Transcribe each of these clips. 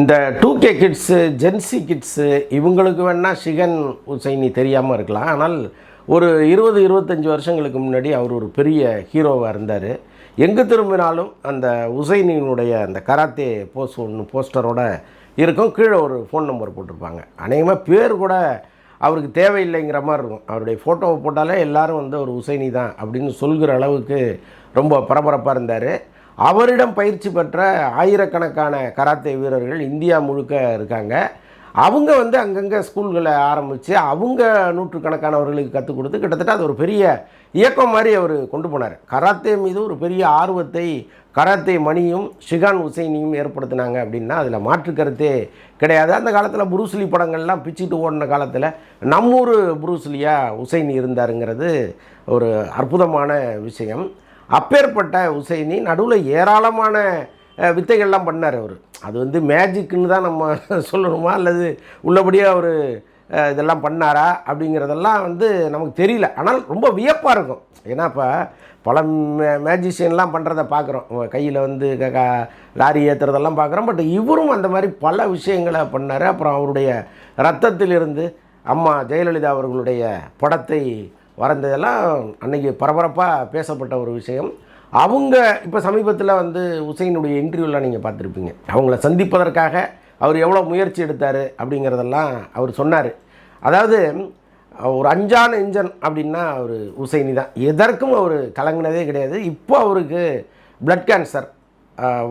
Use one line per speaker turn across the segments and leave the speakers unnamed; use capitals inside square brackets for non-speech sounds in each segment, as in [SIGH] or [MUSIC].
இந்த two K kids Gen Z kids இவங்களுக்கு வேணால் ஷிகன் உசைனி தெரியாமல் இருக்கலாம். ஆனால் ஒரு இருபது இருபத்தஞ்சி வருஷங்களுக்கு முன்னாடி அவர் ஒரு பெரிய ஹீரோவாக இருந்தார். எங்கே திரும்பினாலும் அந்த உசைனியினுடைய அந்த கராத்தே போஸ் ஒன்று போஸ்டரோட இருக்கும். கீழே ஒரு ஃபோன் நம்பர் போட்டிருப்பாங்க. அநேகமாக பேர் கூட அவருக்கு தேவையில்லைங்கிற மாதிரி இருக்கும். அவருடைய ஃபோட்டோவை போட்டாலே எல்லாரும் வந்து ஒரு உசைனி தான் அப்படின்னு சொல்கிற அளவுக்கு ரொம்ப பரபரப்பாக இருந்தார். அவரிடம் பயிற்சி பெற்ற ஆயிரக்கணக்கான கராத்தே வீரர்கள் இந்தியா முழுக்க இருக்காங்க. அவங்க வந்து அங்கங்கே ஸ்கூல்களை ஆரம்பித்து அவங்க நூற்றுக்கணக்கானவர்களுக்கு கற்றுக் கொடுத்து கிட்டத்தட்ட அது ஒரு பெரிய இயக்கம் மாதிரி அவர் கொண்டு போனார். கராத்தே மீது ஒரு பெரிய ஆர்வத்தை கராத்தே மணியும் ஷிகான் உசைனியும் ஏற்படுத்தினாங்க அப்படின்னா அதில் மாற்று கருத்தே கிடையாது. அந்த காலத்தில் புரூஸ்லி படங்கள்லாம் பிச்சுட்டு ஓடின காலத்தில் நம்மூர் புரூஸ்லியா உசைனி இருந்தாருங்கிறது ஒரு அற்புதமான விஷயம். அப்பேற்பட்ட உசைனி நடுவில் ஏராளமான வித்தைகள்லாம் பண்ணார் அவர். அது வந்து மேஜிக்குன்னு தான் நம்ம [LAUGHS] சொல்லணுமா? அல்லது உள்ளபடியாக அவர் இதெல்லாம் பண்ணாரா? அப்படிங்கிறதெல்லாம் வந்து நமக்கு தெரியல. ஆனால் ரொம்ப வியப்பாக இருக்கும். ஏன்னா இப்போ பல மே மேஜிஷியன்லாம் பண்ணுறத பார்க்குறோம் கையில் வந்து க- க- லாரி ஏற்றுறதெல்லாம் பார்க்குறோம் பட் இவரும் அந்த மாதிரி பல விஷயங்களை பண்ணார். அப்புறம் அவருடைய ரத்தத்திலிருந்து அம்மா ஜெயலலிதா அவர்களுடைய படத்தை வரைந்ததெல்லாம் அன்னைக்கு பரபரப்பாக பேசப்பட்ட ஒரு விஷயம். அவங்க இப்போ சமீபத்தில் வந்து உசைனுடைய இன்டர்வியூலாம் நீங்கள் பார்த்துருப்பீங்க. அவங்கள சந்திப்பதற்காக அவர் எவ்வளோ முயற்சி எடுத்தார் அப்படிங்கிறதெல்லாம் அவர் சொன்னார். அதாவது ஒரு அஞ்சான இன்ஜன் அப்படின்னா அவர் உசைனி தான். எதற்கும் அவர் கலங்கினதே கிடையாது. இப்போ அவருக்கு பிளட் கேன்சர்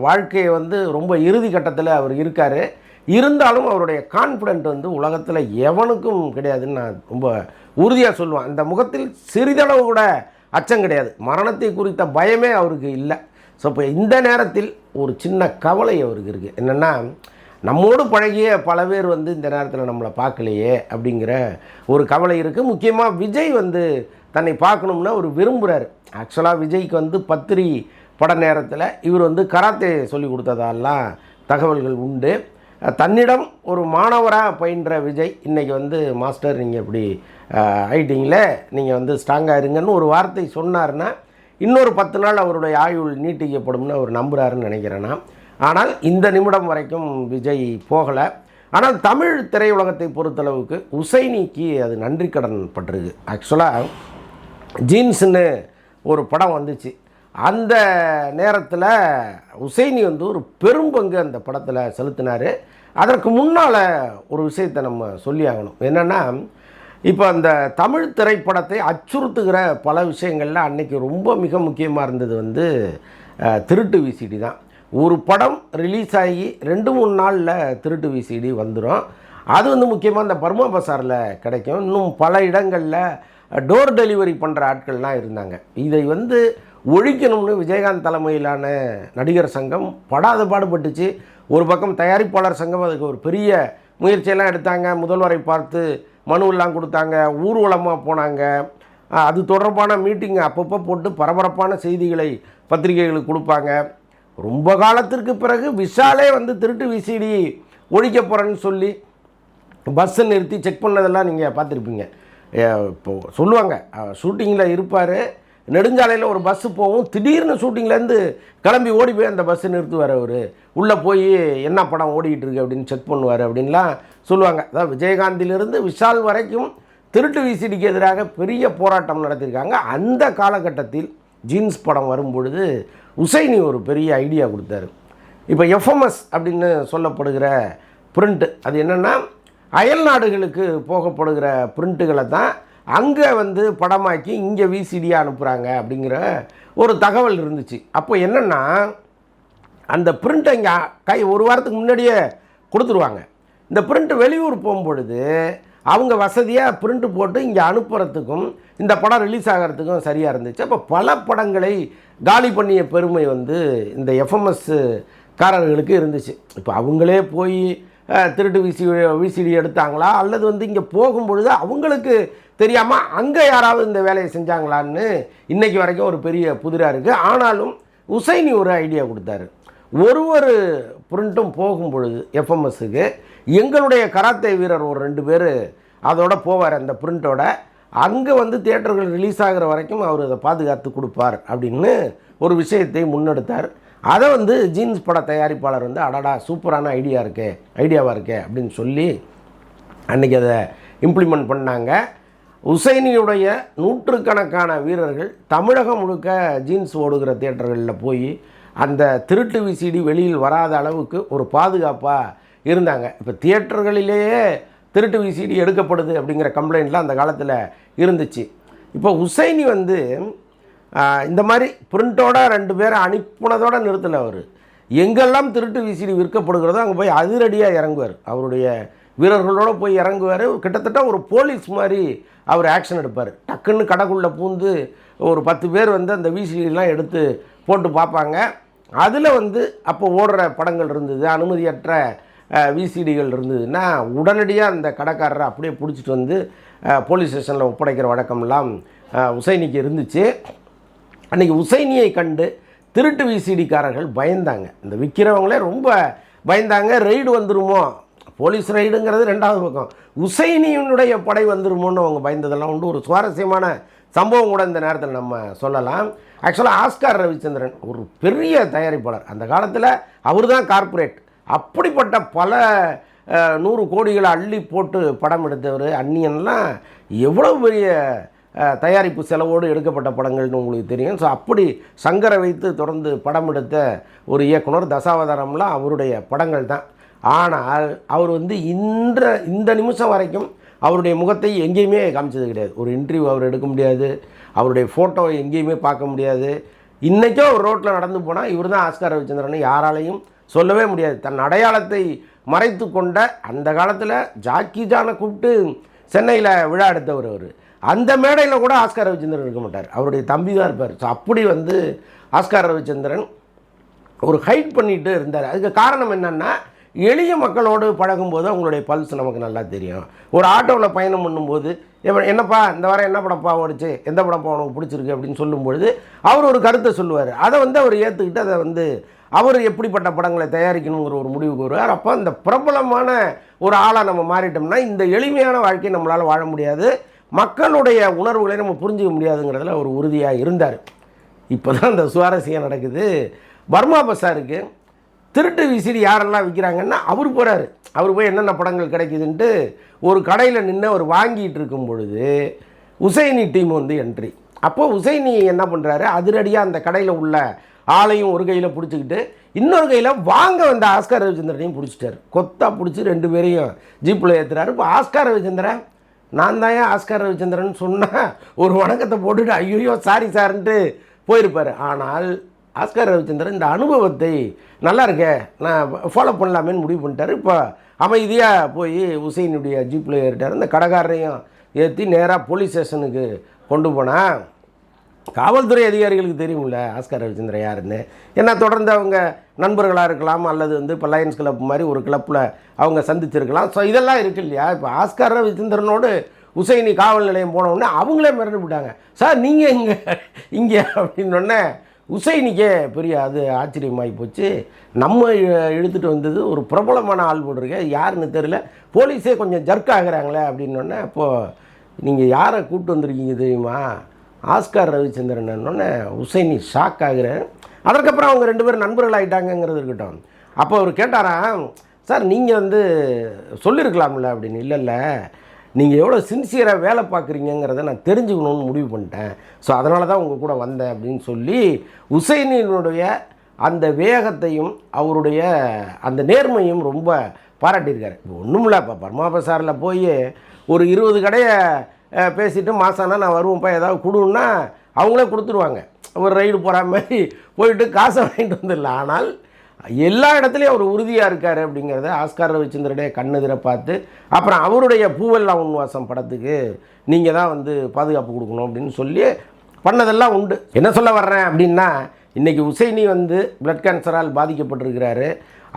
வாழ்க்கையை வந்து ரொம்ப இறுதி கட்டத்தில் அவர் இருக்கார். இருந்தாலும் அவருடைய கான்ஃபிடென்ட் வந்து உலகத்தில் எவனுக்கும் கிடையாதுன்னு நான் ரொம்ப உறுதியாக சொல்லுவேன். அந்த முகத்தில் சிறிதளவு கூட அச்சம் கிடையாது. மரணத்தை குறித்த பயமே அவருக்கு இல்லை. ஸோ இப்போ இந்த நேரத்தில் ஒரு சின்ன கவலை அவருக்கு இருக்குது என்னென்னா நம்மோடு பழகிய பல பேர் வந்து இந்த நேரத்தில் நம்மளை பார்க்கலையே அப்படிங்கிற ஒரு கவலை இருக்குது முக்கியமாக விஜய் வந்து தன்னை பார்க்கணும்னா அவர் விரும்புகிறார் ஆக்சுவலாக விஜய்க்கு வந்து பத்திரி பட நேரத்தில் இவர் வந்து கராத்தே சொல்லி கொடுத்ததாலாம் தகவல்கள் உண்டு. தன்னிடம் ஒரு மாணவராக பயின்ற விஜய் இன்றைக்கி வந்து மாஸ்டர் நீங்கள் இப்படி ஆயிட்டீங்களே நீங்கள் வந்து ஸ்ட்ராங்காக இருங்கன்னு ஒரு வார்த்தை சொன்னார்னா இன்னொரு பத்து நாள் அவருடைய ஆயுள் நீட்டிக்கப்படும்னு அவர் நம்புகிறாருன்னு நினைக்கிறேன்னா ஆனால் இந்த நிமிடம் வரைக்கும் விஜய் போகலை. ஆனால் தமிழ் திரையுலகத்தை பொறுத்தளவுக்கு உசைனிக்கு அது நன்றி கடன் பட்டிருக்கு. ஆக்சுவலாக ஜீன்ஸுன்னு ஒரு படம் வந்துச்சு. அந்த நேரத்தில் உசைனி வந்து ஒரு பெரும் பங்கு அந்த படத்தில் செலுத்தினார். அதற்கு முன்னால் ஒரு விஷயத்தை நம்ம சொல்லி ஆகணும். என்னென்னா இப்போ அந்த தமிழ் திரைப்படத்தை அச்சுறுத்துகிற பல விஷயங்களில் அன்னைக்கு ரொம்ப மிக முக்கியமாக இருந்தது வந்து திருட்டு விசிடி தான். ஒரு படம் ரிலீஸ் ஆகி ரெண்டு மூணு நாளில் திருட்டு விசிடி வந்துடும் அது வந்து முக்கியமாக இந்த பர்மா பசாரில் கிடைக்கும். இன்னும் பல இடங்களில் டோர் டெலிவரி பண்ணுற ஆட்கள்லாம் இருந்தாங்க. இதை வந்து ஒழிக்கணும்னு விஜயகாந்த் தலைமையிலான நடிகர் சங்கம் படாத பாடுபட்டுச்சு. ஒரு பக்கம் தயாரிப்பாளர் சங்கம் அதுக்கு ஒரு பெரிய முயற்சியெல்லாம் எடுத்தாங்க. முதல்வரை பார்த்து மனுவெல்லாம் கொடுத்தாங்க. ஊர்வலமாக போனாங்க. அது தொடர்பான மீட்டிங் அப்பப்போ போட்டு பரபரப்பான செய்திகளை பத்திரிகைகளுக்கு கொடுப்பாங்க. ரொம்ப காலத்திற்கு பிறகு விஷாலே வந்து திருட்டு விசிடி ஒழிக்க போகிறேன்னு சொல்லி பஸ்ஸை நிறுத்தி செக் பண்ணதெல்லாம் நீங்கள் பார்த்துருப்பீங்க. இப்போ சொல்லுவாங்க. ஷூட்டிங்கில் இருப்பார். நெடுஞ்சாலையில் ஒரு பஸ்ஸு போகும் திடீர்னு ஷூட்டிங்லேருந்து கிளம்பி ஓடி போய் அந்த பஸ்ஸை நிறுத்துவார் அவர். உள்ளே போய் என்ன படம் ஓடிக்கிட்டு இருக்கு அப்படின்னு செக் பண்ணுவார் அப்படின்லாம் சொல்லுவாங்க. அதாவது விஜயகாந்திலிருந்து விஷால் வரைக்கும் திருட்டு விசிடிக்கு எதிராக பெரிய போராட்டம் நடத்தியிருக்காங்க. அந்த காலகட்டத்தில் ஜீன்ஸ் படம் வரும்பொழுது உசைனி ஒரு பெரிய ஐடியா கொடுத்தாரு. இப்போ எஃப்எம்எஸ் அப்படின்னு சொல்லப்படுகிற பிரிண்ட்டு அது என்னென்னா அயல் நாடுகளுக்கு போகப்படுகிற பிரிண்ட்டுகளை தான் அங்கே வந்து படமாக்கி இங்கே விசிடியாக அனுப்புகிறாங்க அப்படிங்கிற ஒரு தகவல் இருந்துச்சு. அப்போ என்னென்னா அந்த பிரிண்ட்டை இங்கே கை ஒரு வாரத்துக்கு முன்னாடியே கொடுத்துருவாங்க. இந்த பிரிண்ட் வெளியூர் போகும்பொழுது அவங்க வசதியாக பிரிண்ட் போட்டு இங்கே அனுப்புகிறதுக்கும் இந்த படம் ரிலீஸ் ஆகிறதுக்கும் சரியாக இருந்துச்சு. அப்போ பல படங்களை காலி பண்ணிய பெருமை வந்து இந்த எஃப்எம்எஸ் காரர்களுக்கு இருந்துச்சு. இப்போ அவங்களே போய் திருட்டு விசி விசிடி எடுத்தாங்களா? அல்லது வந்து இங்கே போகும்பொழுது அவங்களுக்கு தெரியாமல் அங்கே யாராவது இந்த வேலையை செஞ்சாங்களான்னு இன்றைக்கி வரைக்கும் ஒரு பெரிய புதிராக இருக்குது ஆனாலும் உசைனி ஒரு ஐடியா கொடுத்தாரு. ஒரு ஒரு பிரிண்ட்டும் போகும் பொழுது எஃப்எம்எஸ்ஸுக்கு எங்களுடைய கராத்தே வீரர் ஒரு ரெண்டு பேர் அதோட போவார் அந்த பிரிண்ட்டோட அங்கே வந்து தியேட்டர்கள் ரிலீஸ் ஆகிற வரைக்கும் அவர் அதை பாதுகாத்து கொடுப்பார் அப்படின்னு ஒரு விஷயத்தை முன்னெடுத்தார். அதை வந்து ஜீன்ஸ் பட தயாரிப்பாளர் வந்து அடடா சூப்பரான ஐடியா இருக்கே ஐடியாவாக இருக்கே அப்படின்னு சொல்லி அன்றைக்கி அதை இம்ப்ளிமெண்ட் பண்ணாங்க. உசைனியுடைய நூற்றுக்கணக்கான வீரர்கள் தமிழகம் முழுக்க ஜீன்ஸ் ஓடுகிற தியேட்டர்களில் போய் அந்த திருட்டு விசிடி வெளியில் வராத அளவுக்கு ஒரு பாதுகாப்பாக இருந்தாங்க. இப்போ தியேட்டர்களிலேயே திருட்டு விசிடி எடுக்கப்படுது அப்படிங்கிற கம்ப்ளைண்ட்லாம் அந்த காலத்தில் இருந்துச்சு. இப்போ உசைனி வந்து இந்த மாதிரி பிரிண்டோட ரெண்டு பேரை அனுப்புனதோட நிறுத்தலை அவர். எங்கெல்லாம் திருட்டு விசிடி விற்கப்படுகிறதோ அங்கே போய் அதிரடியாக இறங்குவார். அவருடைய வீரர்களோட போய் இறங்குவார். கிட்டத்தட்ட ஒரு போலீஸ் மாதிரி அவர் ஆக்ஷன் எடுப்பார். டக்குன்னு கடைக்குள்ளே பூந்து ஒரு பத்து பேர் வந்து அந்த விசிடிலாம் எடுத்து போட்டு பார்ப்பாங்க. அதில் வந்து அப்போ ஓடுற படங்கள் இருந்தது. அனுமதியற்ற விசிடிகள் இருந்ததுன்னா உடனடியாக அந்த கடைக்காரரை அப்படியே பிடிச்சிட்டு வந்து போலீஸ் ஸ்டேஷனில் ஒப்படைக்கிற வழக்கம்லாம் உசைனிக்கு இருந்துச்சு. அன்றைக்கி உசைனியை கண்டு திருட்டு விசிடிக்காரர்கள் பயந்தாங்க. இந்த விற்கிறவங்களே ரொம்ப பயந்தாங்க. ரெய்டு வந்துருமோ? போலீஸ் ரைடுங்கிறது ரெண்டாவது பக்கம். உசைனியினுடைய படை வந்துருமோன்னு அவங்க பயந்ததெல்லாம் உண்டு. ஒரு சுவாரஸ்யமான சம்பவம் கூட இந்த நேரத்தில் நம்ம சொல்லலாம். ஆக்சுவலாக ஆஸ்கார் ரவிச்சந்திரன் ஒரு பெரிய தயாரிப்பாளர். அந்த காலத்தில் அவர் தான் கார்ப்பரேட். அப்படிப்பட்ட பல நூறு கோடிகளை அள்ளி போட்டு படம் எடுத்தவர் அந்நியன்லாம் எவ்வளோ பெரிய தயாரிப்பு செலவோடு எடுக்கப்பட்ட படங்கள்னு உங்களுக்கு தெரியும். ஸோ அப்படி சங்கரை வைத்து தொடர்ந்து படம் எடுத்த ஒரு இயக்குனர் தசாவதாரம்லாம் அவருடைய படங்கள் தான். ஆனால் அவர் வந்து இன்ற இந்த நிமிஷம் வரைக்கும் அவருடைய முகத்தை எங்கேயுமே காமிச்சது கிடையாது. ஒரு இன்டர்வியூ அவர் எடுக்க முடியாது. அவருடைய ஃபோட்டோவை எங்கேயுமே பார்க்க முடியாது. இன்றைக்கும் அவர் ரோட்டில் நடந்து போனால் இவர் தான் ஆஸ்கார் ரவிச்சந்திரன் யாராலையும் சொல்லவே முடியாது. தன் அடையாளத்தை மறைத்து கொண்ட அந்த காலத்தில் ஜாக்கி ஜானை கூப்பிட்டு சென்னையில் விழா எடுத்தவர் அவர். அந்த மேடையில் கூட ஆஸ்கார் ரவிச்சந்திரன் இருக்க மாட்டார். அவருடைய தம்பி தான் இருப்பார். ஸோ அப்படி வந்து ஆஸ்கார் ரவிச்சந்திரன் ஒரு ஹைட் பண்ணிட்டு இருந்தார். அதுக்கு காரணம் என்னென்னா எளிய மக்களோடு பழகும்போது அவங்களுடைய பல்ஸ் நமக்கு நல்லா தெரியும். ஒரு ஆட்டோவில் பயணம் பண்ணும்போது என்னப்பா இந்த வாரம் என்ன படப்பா ஓடிச்சு? எந்த படப்பா உனக்கு பிடிச்சிருக்கு? அப்படின்னு சொல்லும்பொழுது அவர் ஒரு கருத்தை சொல்லுவார். அதை வந்து அவர் ஏற்றுக்கிட்டு அதை வந்து அவர் எப்படிப்பட்ட படங்களை தயாரிக்கணுங்கிற ஒரு முடிவுக்கு வருவார் அப்போ இந்த பிரபலமான ஒரு ஆளாக நம்ம மாறிட்டோம்னா இந்த எளிமையான வாழ்க்கையை நம்மளால் வாழ முடியாது. மக்களுடைய உணர்வுகளை நம்ம புரிஞ்சிக்க முடியாதுங்கிறதுல அவர் உறுதியாக இருந்தார். இப்போ தான் அந்த சுவாரஸ்யம் நடக்குது. பர்மா பசாருக்கு திருட்டு விசிறி யாரெல்லாம் விற்கிறாங்கன்னா அவர் போகிறாரு அவர் போய் என்னென்ன படங்கள் கிடைக்குதுன்ட்டு ஒரு கடையில் நின்று அவர் வாங்கிட்டு இருக்கும் பொழுது உசைனி டீம் வந்து என்ட்ரி அப்போ உசைனி என்ன பண்ணுறாரு அதிரடியாக அந்த கடையில் உள்ள ஆளையும் ஒரு கையில் பிடிச்சிக்கிட்டு இன்னொரு கையில் வாங்க வந்த ஆஸ்கார் ரவிச்சந்திரனையும் பிடிச்சிட்டாரு. கொத்தா பிடிச்சி ரெண்டு பேரையும் ஜீப்பில் ஏற்றுறாரு இப்போ ஆஸ்கார் ரவிச்சந்திரன் நான் தான் ஏன் ஆஸ்கார் ரவிச்சந்திரன் சொன்னேன் ஒரு வணக்கத்தை போட்டுட்டு ஐயோ சாரி சார்ன்ட்டு போயிருப்பார். ஆனால் ஆஸ்கார் ரவிச்சந்திரன் இந்த அனுபவத்தை நல்லா இருக்கே நான் ஃபாலோ பண்ணலாமேன்னு முடிவு பண்ணிட்டாரு. இப்போ அமைதியாக போய் உசைனுடைய ஜீப்பில் ஏறிட்டார். இந்த கடைக்காரரையும் ஏற்றி நேராக போலீஸ் ஸ்டேஷனுக்கு கொண்டு போனால் காவல்துறை அதிகாரிகளுக்கு தெரியும்ல ஆஸ்கார் ரவிச்சந்திர யாருன்னு. ஏன்னா தொடர்ந்து அவங்க நண்பர்களாக இருக்கலாம் அல்லது வந்து இப்போ லயன்ஸ் கிளப் மாதிரி ஒரு கிளப்பில் அவங்க சந்திச்சிருக்கலாம். ஸோ இதெல்லாம் இருக்கு இல்லையா? இப்போ ஆஸ்கார் ரவிச்சந்திரனோடு உசைனி காவல் நிலையம் போனவுடனே அவங்களே மிரண்டு விட்டாங்க. சார் நீங்கள் இங்கே இங்கே அப்படின்னொடனே உசைனிக்கே பெரிய அது ஆச்சரியமாகி போச்சு. நம்ம இழுத்துட்டு வந்தது ஒரு பிரபலமான ஆள் போட்டிருக்க யாருன்னு தெரியல. போலீஸே கொஞ்சம் ஜர்க் ஆகிறாங்களே அப்படின்னோடனே அப்போது நீங்கள் யாரை கூப்பிட்டு வந்திருக்கீங்க தெரியுமா? ஆஸ்கார் ரவிச்சந்திரன் உசைனி ஷாக் ஆகுறேன். அதற்கப்புறம் அவங்க ரெண்டு பேரும் நண்பர்கள் ஆகிட்டாங்கங்கிறது இருக்கட்டும். அப்போ அவர் கேட்டாராம் சார் நீங்கள் வந்து சொல்லியிருக்கலாம்ல அப்படின்னு. இல்லை இல்லை. நீங்கள் எவ்வளோ சின்சியராக வேலை பார்க்குறீங்கிறத நான் தெரிஞ்சுக்கணும்னு முடிவு பண்ணிட்டேன். ஸோ அதனால தான் உங்கள் கூட வந்தேன் அப்படின்னு சொல்லி உசைனினுடைய அந்த வேகத்தையும் அவருடைய அந்த நேர்மையும் ரொம்ப பாராட்டியிருக்காரு. இப்போ ஒன்றும் இல்லை இப்போ பர்மா பசாரில் போய் ஒரு இருபது கடையை பேசிவிட்டு மாசானா நான் வருவேன்ப்பா ஏதாவது கொடுன்னா அவங்களே கொடுத்துருவாங்க. ஒரு ரைடு போகிற மாதிரி போயிட்டு காசை வாங்கிட்டு வந்துடலாம். ஆனால் எல்லா இடத்துலையும் அவர் உறுதியாக இருக்கார் அப்படிங்கிறத ஆஸ்கார் ரவிச்சந்திரனுடைய கண்ணெதிரை பார்த்து அப்புறம் அவருடைய பூவெல்லாம் உன்வாசம் படத்துக்கு நீங்கள் தான் வந்து பாதுகாப்பு கொடுக்கணும் அப்படின்னு சொல்லி பண்ணதெல்லாம் உண்டு. என்ன சொல்ல வர்றேன் அப்படின்னா இன்றைக்கி உசைனி வந்து பிளட் கேன்சரால் பாதிக்கப்பட்டிருக்கிறாரு.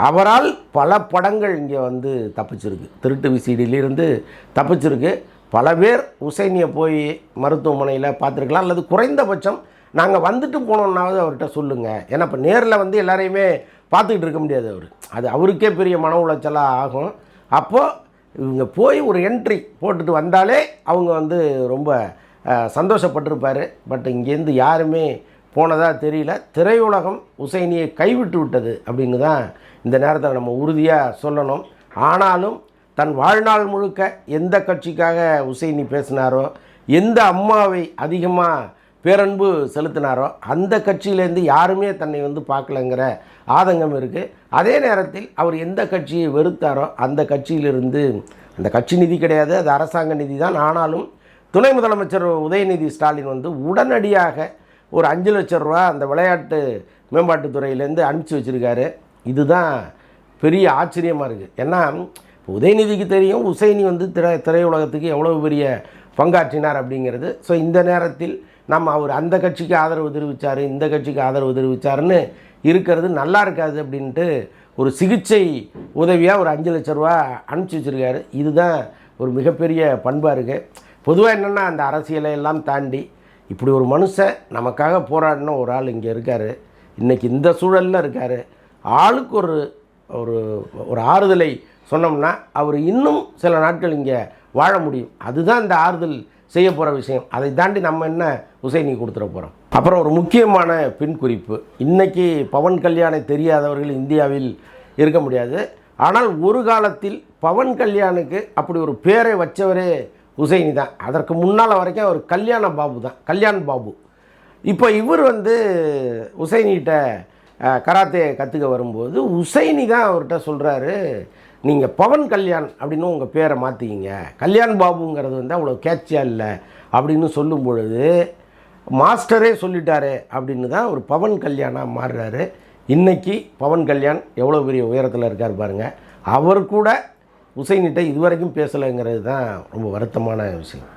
அவரால் பல படங்கள் இங்கே வந்து தப்பிச்சிருக்கு. திருட்டு விசிடியிலிருந்து தப்பிச்சிருக்கு. பல பேர் உசைனியை போய் மருத்துவமனையில் பார்த்துருக்கலாம். அல்லது குறைந்தபட்சம் நாங்கள் வந்துட்டு போனோம்னாவது அவர்கிட்ட சொல்லுங்கள் ஏன்னா இப்போ நேரில் வந்து எல்லாரையுமே பார்த்துக்கிட்டு இருக்க முடியாது அவர். அது அவருக்கே பெரிய மன உளைச்சலாக ஆகும். அப்போது இவங்க போய் ஒரு என்ட்ரி போட்டுட்டு வந்தாலே அவங்க வந்து ரொம்ப சந்தோஷப்பட்டிருப்பார். பட் இங்கேருந்து யாருமே போனதாக தெரியல. திரையுலகம் உசைனியை கைவிட்டு விட்டது அப்படின்னு தான் இந்த நேரத்தில் நம்ம உறுதியாக சொல்லணும். ஆனாலும் தன் வாழ்நாள் முழுக்க எந்த கட்சிக்காக உசைனி பேசினாரோ எந்த அம்மாவை அதிகமாக பேரன்பு செலுத்தினாரோ அந்த கட்சியிலேருந்து யாருமே தன்னை வந்து பார்க்கலங்கிற ஆதங்கம் இருக்குது அதே நேரத்தில் அவர் எந்த கட்சியை வெறுத்தாரோ அந்த கட்சியிலிருந்து அந்த கட்சி நிதி கிடையாது அது அரசாங்க நிதி தான். ஆனாலும் துணை முதலமைச்சர் உதயநிதி ஸ்டாலின் வந்து உடனடியாக ஒரு அஞ்சு லட்ச ரூபா அந்த விளையாட்டு மேம்பாட்டுத்துறையிலேருந்து அனுப்பிச்சி வச்சுருக்காரு. இதுதான் பெரிய ஆச்சரியமாக இருக்குது ஏன்னா இப்போ உதயநிதிக்கு தெரியும் உசைனி வந்து திரை திரையுலகத்துக்கு எவ்வளோ பெரிய பங்காற்றினார் அப்படிங்கிறது. ஸோ இந்த நேரத்தில் நம்ம அவர் அந்த கட்சிக்கு ஆதரவு தெரிவித்தார் இந்த கட்சிக்கு ஆதரவு தெரிவித்தாருன்னு இருக்கிறது நல்லா இருக்காது அப்படின்ட்டு ஒரு சிகிச்சை உதவியாக ஒரு அஞ்சு லட்ச ரூபா அனுப்பிச்சி வச்சுருக்காரு. இதுதான் ஒரு மிகப்பெரிய பண்பாக இருக்குது பொதுவாக என்னென்னா அந்த அரசியலை எல்லாம் தாண்டி இப்படி ஒரு மனுஷன் நமக்காக போராடின ஒரு ஆள் இங்கே இருக்கார். இன்றைக்கி இந்த சூழலில் இருக்கார். ஆளுக்கு ஒரு ஒரு ஒரு ஆறுதலை சொன்னோம்னா அவர் இன்னும் சில நாட்கள் இங்கே வாழ முடியும். அதுதான் இந்த ஆறுதல் செய்ய போகிற விஷயம். அதை தாண்டி நம்ம என்ன உசைனி கொடுத்துட போகிறோம் அப்புறம் ஒரு முக்கியமான பின் குறிப்பு இன்றைக்கி பவன் கல்யாணை தெரியாதவர்கள் இந்தியாவில் இருக்க முடியாது. ஆனால் ஒரு காலத்தில் பவன் கல்யாணுக்கு அப்படி ஒரு பேரை வச்சவரே உசைனி தான். அதற்கு முன்னால் வரைக்கும் அவர் கல்யாண பாபு தான். கல்யாண் பாபு. இப்போ இவர் வந்து உசைனிகிட்ட கராத்தே கற்றுக்க வரும்போது உசைனி தான் அவர்கிட்ட சொல்கிறாரு நீங்கள் பவன் கல்யாண் அப்படின்னு உங்கள் பேரை மாற்றிக்கிங்க கல்யாண் பாபுங்கிறது வந்து அவ்வளோ கேட்சியாக இல்லை அப்படின்னு சொல்லும் பொழுது மாஸ்டரே சொல்லிட்டாரு அப்படின்னு தான் ஒரு பவன் கல்யாணாக மாறுறாரு. இன்றைக்கி பவன் கல்யாண் எவ்வளோ பெரிய உயரத்தில் இருக்கார் பாருங்கள் அவர் கூட உசைனிட்ட இதுவரைக்கும் பேசலைங்கிறது தான் ரொம்ப வருத்தமான விஷயம்.